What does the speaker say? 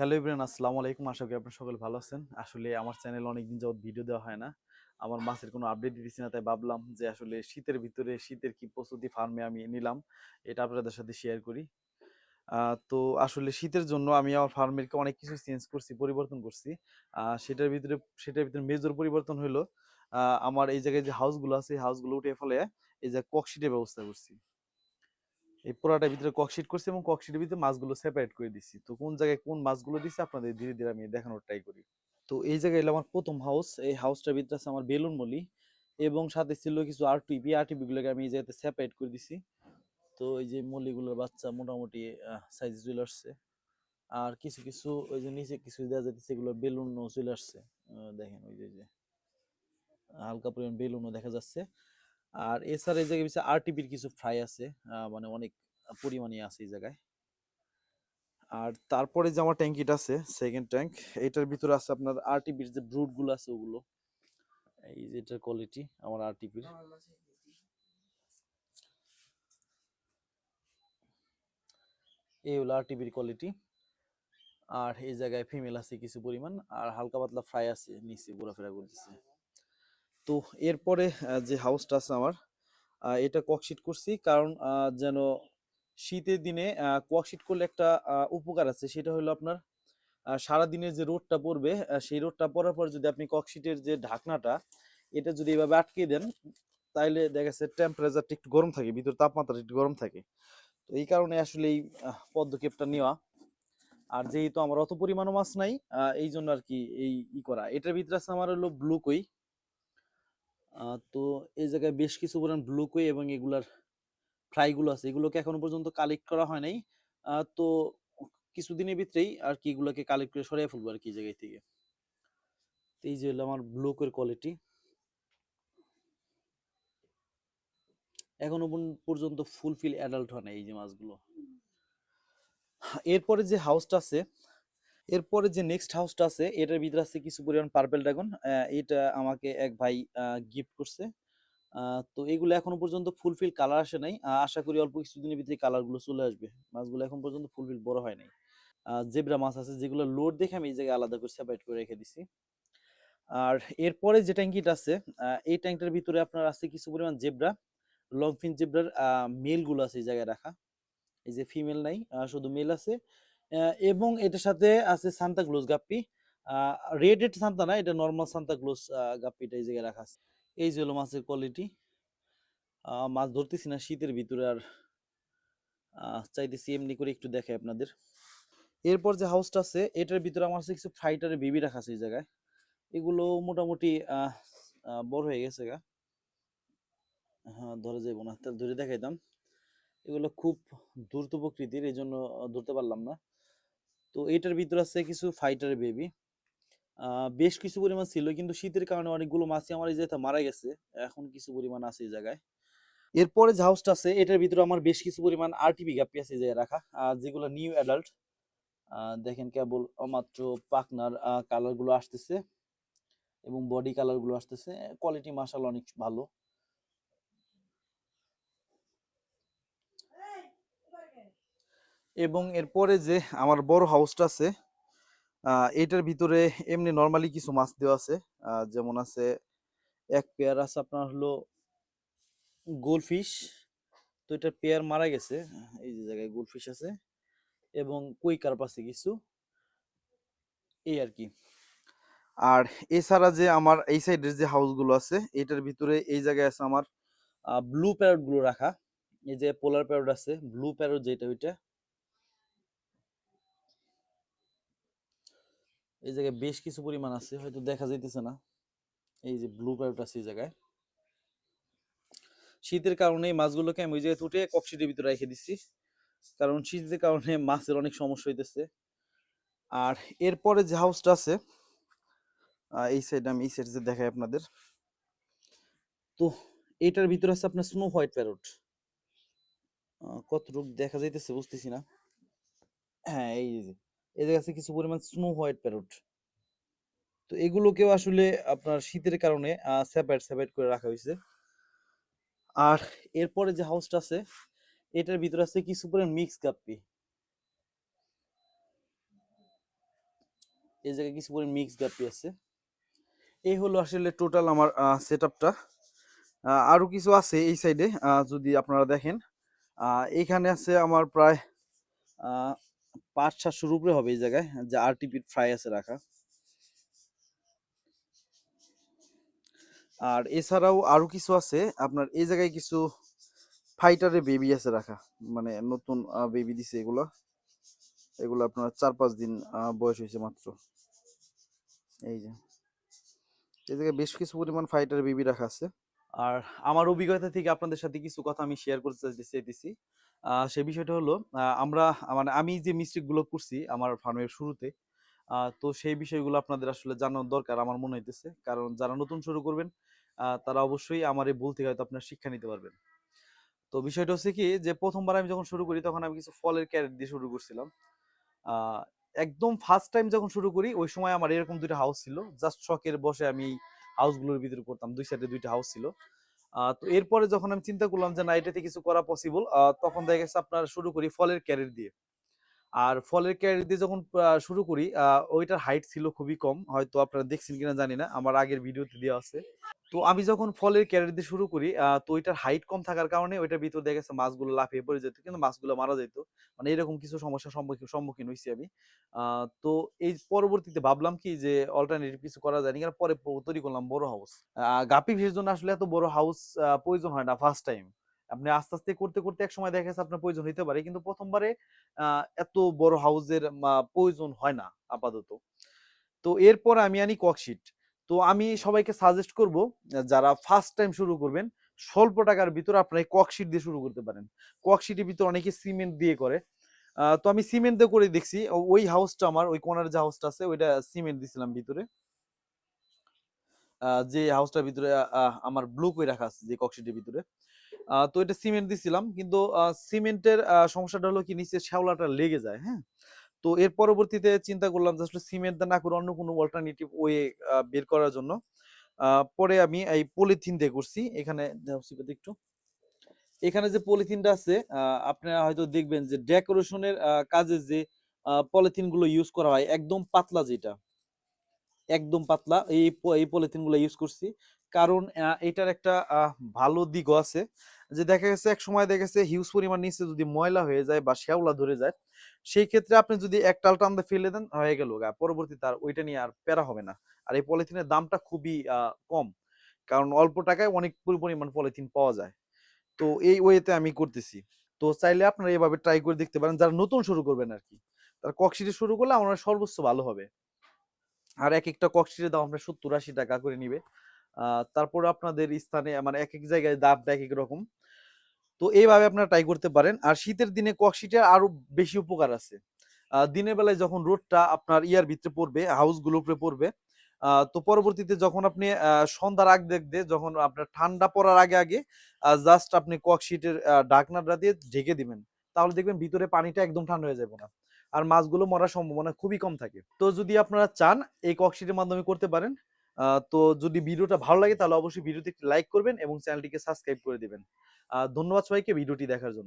Hello Ibran আসসালামু আলাইকুম। আশা করি আপনার সকলে ভালো আছেন। আসলে আমার চ্যানেলে অনেকদিন যাবত ভিডিও দেওয়া হয় না। আমার মাছের কোনো আপডেট দিতেছি না, তাই ভাবলাম যে আসলে শীতের ভিতরে শীতের কি প্রস্তুতি ফার্মে আমি নিলাম, এটা আপনাদের সাথে শেয়ার করি। তো আসলে শীতের জন্য আমি আমার ফার্মেরকে অনেক কিছু চেঞ্জ করছি, পরিবর্তন করছি। সেটার ভিতরে সেটার ভিতরে মেজর পরিবর্তন হলো আমার এই জায়গায় যে হাউসগুলো আছে হাউসগুলো উঠে ফেলে এই যে ককশিটের ব্যবস্থা করছি। এই পোড়াটার ভিতরে ককশিট করছি এবং ককশিটের ভিতরে মাছগুলো সেপারেট করে দিছি। তো কোন জায়গায় কোন মাছগুলো দিছি আপনাদের ধীরে ধীরে আমি দেখানোর ট্রাই করি। তো এই জায়গায় এলো আমার প্রথম হাউস এই হাউসটার ভিতরে আছে আমার বেলুন মলি এবং সাথে ছিল কিছু আর টিপি আর টিপি গুলোকে আমি এই জায়গাতে সেপারেট করে দিছি। তো এই যে মলিগুলোর বাচ্চা মোটামুটি সাইজ চলে আসছে। আর কিছু কিছু ওই যে নিচে কিছু দেওয়া যাচ্ছে এগুলো বেলুনও চলে আসছে। দেখেন ওই যে, হালকা পরিমাণ বেলুনও দেখা যাচ্ছে। আর এছাড়া এই জায়গায় কিছু আরটিপির কিছু ফ্রাই আছে। মানে অনেক পরিমাণে আছে এই জায়গায়। আর তারপরে যে আমার ট্যাঙ্কিটা আছে সেকেন্ড ট্যাঙ্ক এটার ভিতরে আছে আপনার আরটিপির যে ব্রুডগুলো আছে ওগুলো। এই যে এটার কোয়ালিটি আমার আরটিপির এই হলো আরটিপির কোয়ালিটি আর এই জায়গায় ফিমেল আছে কিছু পরিমাণ। আর হালকা পাতলা ফ্রাই আছে, নিচে ঘোরাফেরা করতেছে। তো এরপরে যে হাউসটা আছে আমার এটা ককশিট করছি। কারণ যেন শীতের দিনে ককশিট করলে একটা উপকার আছে। সেটা হলো আপনার সারাদিনের যে রোদটা পড়বে সেই রোদটা পড়ার পর যদি আপনি ককশিটের যে ঢাকনাটা, এটা যদি এভাবে আটকে দেন তাহলে দেখা যাচ্ছে টেম্পারেচারটা একটু গরম থাকে, ভিতরে তাপমাত্রাটা একটু গরম থাকে। তো এই কারণে আসলে এই পদক্ষেপটা নেওয়া। আর যেহেতু আমার অত পরিমাণও মাছ নাই এই জন্য আর কি এই ই করা। এটার ভিতরে আছে আমার হলো ব্লু কই তো এই জায়গায় বেশ কিছু পরিমাণ ব্লু কই এবং এগুলার ফ্রাইগুলো আছে। এগুলোকে এখনও পর্যন্ত কালেক্ট করা হয় নাই। তো কিছুদিনের ভিতরেই আর কি এগুলোকে কালেক্ট করে সরিয়ে ফেলব আর কি জায়গায় থেকে। এই যে হলো আমার ব্লু কোয়ের কোয়ালিটি এখনও পর্যন্ত ফুলফিল অ্যাডাল্ট হয় না এই যে মাছগুলো। এরপরে যে হাউসটা আছে এরপরে যে নেক্সট হাউসটা আছে, এটার ভিতরে আছে কিছু পরিমাণ পার্পেল ড্রাগন এটা আমাকে এক ভাই গিফট করছে। তো এগুলো এখনও পর্যন্ত ফুলফিল কালার আসে নাই। আশা করি অল্প কিছুদিনের ভিতরে কালারগুলো চলে আসবে। মাছগুলো এখন পর্যন্ত ফুলফিল বড় হয় নাই। জেব্রা মাছ আছে, যেগুলো লোড দেখে আমি এই জায়গায় আলাদা করে সেপারেট করে রেখে দিছি। আর এরপরে যে ট্যাঙ্কিটা আছে এই ট্যাঙ্কটার ভিতরে আপনার আছে কিছু পরিমাণ জেব্রা লংফিন জেব্রার মেলগুলো আছে এই জায়গায় রাখা। এই যে ফিমেল নাই শুধু মেল আছে। এবং এটার সাথে আছে সান্তা ক্লোজ গাপ্পি। রেডেড সান্তা না, এটা নর্মাল সান্তা ক্লোজ গাপ্পিটা এই জায়গায় রাখা আছে। এই যে হলো মাছের কোয়ালিটি মাছ ধরতেছি না, শীতের ভিতরে আর চাইতেছি এমনি করে একটু দেখাই আপনাদের। এরপর যে হাউসটা আছে, এটার ভিতরে আমার কাছে কিছু ফাইটারের বেবি রাখা আছে এই জায়গায়। এগুলো মোটামুটি বড় হয়ে গেছে গা। হ্যাঁ ধরে যাইব না, তাহলে ধরে দেখাইতাম। এগুলো খুব দ্রুত প্রকৃতির এই জন্য ধরতে পারলাম না। তো এটার ভিতরে আছে কিছু ফাইটারের বেবি বেশ কিছু পরিমাণ ছিল, কিন্তু শীতের কারণে অনেকগুলো মাছই আমার এই জায়গাতে মারা গেছে। এখন কিছু পরিমাণ আছে এই জায়গায়। এরপরে যে হাউসটা আছে, এটার ভিতরে আমার বেশ কিছু পরিমাণ আরটিপি গাপ্পি আছে এই জায়গায় রাখা। যেগুলো নিউ অ্যাডাল্ট দেখেন কেবল মাত্র পাকনার কালারগুলো আসতেছে এবং বডি কালারগুলো আসতেছে। কোয়ালিটি মাসাল অনেক ভালো। এবং এরপরে যে আমার বড় হাউসটা আছে এটার ভিতরে এমনি নর্মালি কিছু মাছ দেওয়া আছে। যেমন আছে এক পেয়ার আছে আপনার হলো গোলফিশ তো এটা পেয়ার মারা গেছে। এই যে জায়গায় গোলফিশ আছে এবং কুই কার্প আছে কিছু। এই আর কি। আর এছাড়া যে আমার এই সাইডের যে হাউসগুলো আছে, এটার ভিতরে এই জায়গায় আছে আমার ব্লু প্যারটগুলো রাখা। এই যে পোলার প্যারট আছে ব্লু প্যারট যেটা ওইটা। এই জায়গায় বেশ কিছু পরিমাণ আছে, হয়তো দেখা যাইতেছে না। এই যে ব্লু প্যারট আছে এই জায়গায়। শীতের কারণে এই মাছগুলোকে আমি ওই জায়গায় উঠে ককশিটের ভিতরে রেখে দিচ্ছি। কারণ শীতের কারণে মাছের অনেক সমস্যা হইতেছে। আর এরপরে যে হাউসটা আছে এই সাইড আমি এই সাইড যে দেখাই আপনাদের। তো এটার ভিতরে আছে আপনার স্নো হোয়াইট প্যারট কতটুক দেখা যাইতেছে বুঝতেছি না। হ্যাঁ এই যে জায়গায় আছে কিছু পরিমাণ স্নো হোয়াইট প্যারট তো এগুলোকেও আসলে আপনার শীতের কারণে সেপারেট সেপারেট করে রাখা হয়েছে। আর এরপরে যে হাউসটা আছে এটার ভিতরে আছে কিছু পরিমাণ মিক্স গাপ্পি। এই জায়গায় কিছু পরিমাণ মিক্স গাপি আছে। এই হলো আসলে টোটাল আমার সেট আপটা আরও কিছু আছে এই সাইডে যদি আপনারা দেখেন। আহ, এইখানে আছে আমার প্রায় পাঁচ সাতশোর উপরে হবে এই জায়গায়, যে আরটিপি ফ্রাই আছে রাখা। আর এছাড়াও আরও কিছু আছে, আপনার এই জায়গায় কিছু ফাইটারের বেবি আছে রাখা মানে নতুন বেবি দিছে এগুলো। এগুলো আপনার চার পাঁচ দিন বয়স হয়েছে মাত্র। এই যে। এই জায়গায় বেশ কিছু পরিমাণ ফাইটার বেবি রাখা আছে। আর আমার অভিজ্ঞতা থেকে আপনাদের সাথে কিছু কথা আমি শেয়ার করতে চাইতেছি। সে বিষয়টা হলো আমরা মানে আমি যে মিস্টেকগুলো করছি আমার ফার্মের শুরুতে তো সেই বিষয়গুলো আপনাদের আসলে জানার দরকার আমার মনে হইতেছে। কারণ যারা নতুন শুরু করবেন তারা অবশ্যই আমার এই ভুল থেকে হয়তো আপনার শিক্ষা নিতে পারবেন। তো বিষয়টা হচ্ছে কি যে প্রথমবার আমি যখন শুরু করি তখন আমি কিছু ফলের ক্যারেট দিয়ে শুরু করছিলাম। একদম ফার্স্ট টাইম যখন শুরু করি ওই সময় আমার এরকম দুইটা হাউস ছিল। জাস্ট শখের বসে আমি হাউসগুলোর ভিতরে করতাম, দুই সাইডে দুইটা হাউস ছিল। তো এরপরে যখন আমি চিন্তা করলাম যে না, এটাতে কিছু করা পসিবল তখন দেখা গেছে আপনার শুরু করি ফলের ক্যারিয়ার দিয়ে। আর ফলের ক্যারেট দিয়ে যখন শুরু করি ওইটার হাইট ছিল খুবই কম। হয়তো আপনারা দেখছেন কিনা জানি না, আমার আগের ভিডিওতে দেওয়া আছে। তো আমি যখন ফলের ক্যারেট দিয়ে শুরু করি তো ওইটার হাইট কম থাকার কারণে ওইটার ভিতর দেখা গেছে মাছগুলো লাফিয়ে পড়ে যেত, কিন্তু মাছগুলো মারা যেত। মানে এরকম কিছু সমস্যার সম্মুখীন সম্মুখীন হয়েছি আমি। তো এই পরবর্তীতে ভাবলাম কি যে অল্টারনেটিভ কিছু করা যায়নি কারণ পরে তৈরি করলাম বড় হাউস গাপি ফিশের জন্য আসলে এত বড় হাউস প্রয়োজন হয় না ফার্স্ট টাইম আপনি আস্তে আস্তে করতে করতে এক সময় দেখা আপনার প্রয়োজন হইতে পারে। কিন্তু প্রথমবারে এত বড় হাউসের প্রয়োজন হয় না আপাতত। তো এরপর আমি আনি ককশিট। তো আমি সবাইকে সাজেস্ট করব, যারা ফার্স্ট টাইম শুরু করবেন, স্বল্প টাকার ভিতরে আপনারা ককশিট দিয়ে শুরু করতে পারেন। ককশিটের ভিতরে অনেকে সিমেন্ট দিয়ে করে। তো আমি সিমেন্ট দিয়ে করে দেখছি ওই হাউসটা আমার, ওই কোনার যে হাউসটা আছে, ওইটা সিমেন্ট দিছিলাম ভিতরে। যে হাউসটার ভিতরে আমার ব্লু করে রাখা আছে, যে ককশিটের ভিতরে। তো এটা সিমেন্ট দিছিলাম, কিন্তু সিমেন্টের সমস্যাটা হলো কি নিচে শ্যাওলাটা লেগে যায় হ্যাঁ? তো এর পরবর্তীতে চিন্তা করলাম যে আসলে সিমেন্ট না করে অন্য কোনো অল্টারনেটিভ ওয়ে বের করার জন্য। পরে আমি এই পলিথিন দিয়ে করছি, এখানে একটু। এখানে যে পলিথিনটা আছে আপনারা হয়তো দেখবেন যে ডেকোরেশনের কাজে যে পলিথিনগুলো ইউজ করা হয়, একদম পাতলা যেটা, একদম পাতলা, এই এই পলিথিনগুলো ইউজ করছি। কারণ এটার একটা ভালো দিকও আছে। যে দেখা গেছে, এক সময় দেখা গেছে হিউজ পরিমাণ নিচে যদি ময়লা হয়ে যায় বা শ্যাওলা ধরে যায়, সেই ক্ষেত্রে আপনি যদি এক টাল টান দিয়ে ফেলে দেন, হয়ে গেল গা। পরবর্তীতে আর ওইটা নিয়ে আর প্যারা হবে না। আর এই পলিথিনের দামটা খুবই কম। কারণ অল্প টাকায় অনেক পরিমাণ পলিথিন পাওয়া যায়। তো এই ওয়েতে আমি করতেছি। তো চাইলে আপনারা এভাবে ট্রাই করে দেখতে পারেন। যারা নতুন শুরু করবেন আর কি তার ককশিটে শুরু করলে আমার সর্বোচ্চ ভালো হবে। আর এক একটা ককশিটের দাম আপনার সত্তর আশি টাকা করে নিবে। তারপরে আপনাদের স্থানে মানে এক এক জায়গায় দামটা এক এক রকম। তো এইভাবে আপনারা ট্রাই করতে পারেন। আর শীতের দিনে ককশিটের আরও বেশি উপকার আছে। দিনের বেলায় যখন রোদটা আপনার ইয়ার ভিতরে পড়বে হাউসগুলোর উপরে পড়বে তো পরবর্তীতে যখন আপনি সন্ধ্যার আগ দেখতে যখন আপনার ঠান্ডা পড়ার আগে আগে জাস্ট আপনি ককশিটের ঢাকনাটা দিয়ে ঢেকে দিবেন। তাহলে দেখবেন ভিতরে পানিটা একদম ঠান্ডা হয়ে যাবে না। আর মাছগুলো মরার সম্ভাবনা খুবই কম থাকে। তো যদি আপনারা চান, এই ককশিটের মাধ্যমে করতে পারেন। তো যদি ভিডিওটা ভালো লাগে তাহলে অবশ্যই ভিডিওতে একটি লাইক করবেন এবং চ্যানেলটিকে সাবস্ক্রাইব করে দেবেন। ধন্যবাদ সবাইকে ভিডিওটি দেখার জন্য।